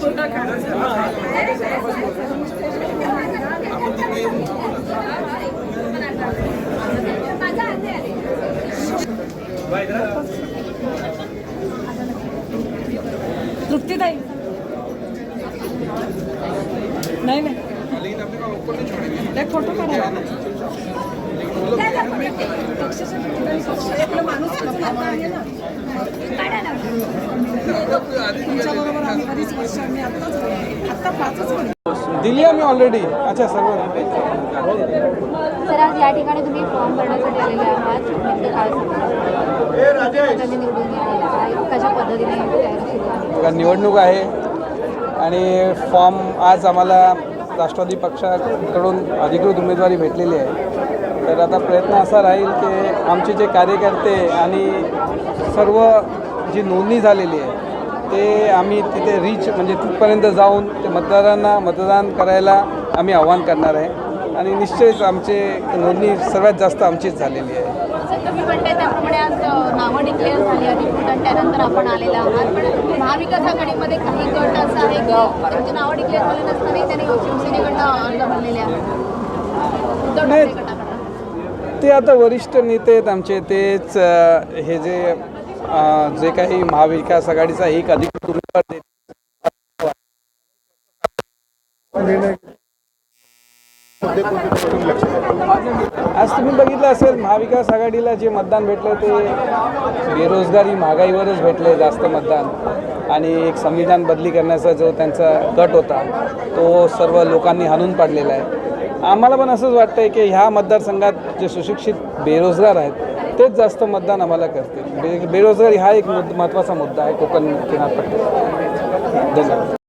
छोटा तृप्तीताई. नाही नाही. एक फोटो काढा. माणूस बरीच वर्ष आत्ताच आत्ता पाचच वर्ष. दिली आम्ही ऑलरेडी अच्छा सर्व. सर आज या ठिकाणी तुम्ही फॉर्म भरण्यासाठी आलेले आहात. निवडून आलेला कशा पद्धतीने तयारी सुरू आहे बघा निवडणूक आहे आणि फॉर्म आज आम्हाला राष्ट्रवादी पक्षाकडून अधिकृत उमेदवारी भेटलेली आहे. तर आता प्रयत्न असा राहील की आमचे जे कार्यकर्ते आणि सर्व जी नोंदणी झालेली आहे ते आम्ही तिथे रीच म्हणजे तिथपर्यंत जाऊन ते मतदारांना मतदान करायला आम्ही आव्हान करणार आहे. आणि निश्चित आमचे नोंदणी सर्वात जास्त आमचीच झालेली आहे. सर तुम्ही म्हणताय त्याप्रमाणे आज अ, नावं डिक्लेअर झाली अधिकृत आणि त्यानंतर आपण आलेला आहात. पण महाविकास आघाडीमध्ये काही गट असं आहे की त्यांची नावं डिक्लेअर झाली नसतानाही त्यांनी शिवसेनेकडनं अर्ज भरलेले आहेत? उद्धव ठाकरे गटाकडनं ते आता वरिष्ठ नेते आहेत आमचे. तेच हे जे जे काही महाविकास आघाडीचा एक अधिकृत उमेदवार आज तुम्ही बघितलं असेल महाविकास आघाडीला जे मतदान भेटलं ते बेरोजगारी महागाईवरच भेटले जास्त मतदान. आणि एक संविधान बदली करण्याचा जो त्यांचा गट होता तो सर्व लोकांनी हाणून पाडलेला आहे. आम्हाला पण असंच वाटतंय की ह्या मतदारसंघात जे सुशिक्षित बेरोजगार आहेत तेच जास्त मतदान आम्हाला करतील. बे बेरोजगारी हा एक महत्त्वाचा मुद्दा आहे. कोकण किनारपट्टी धन्यवाद.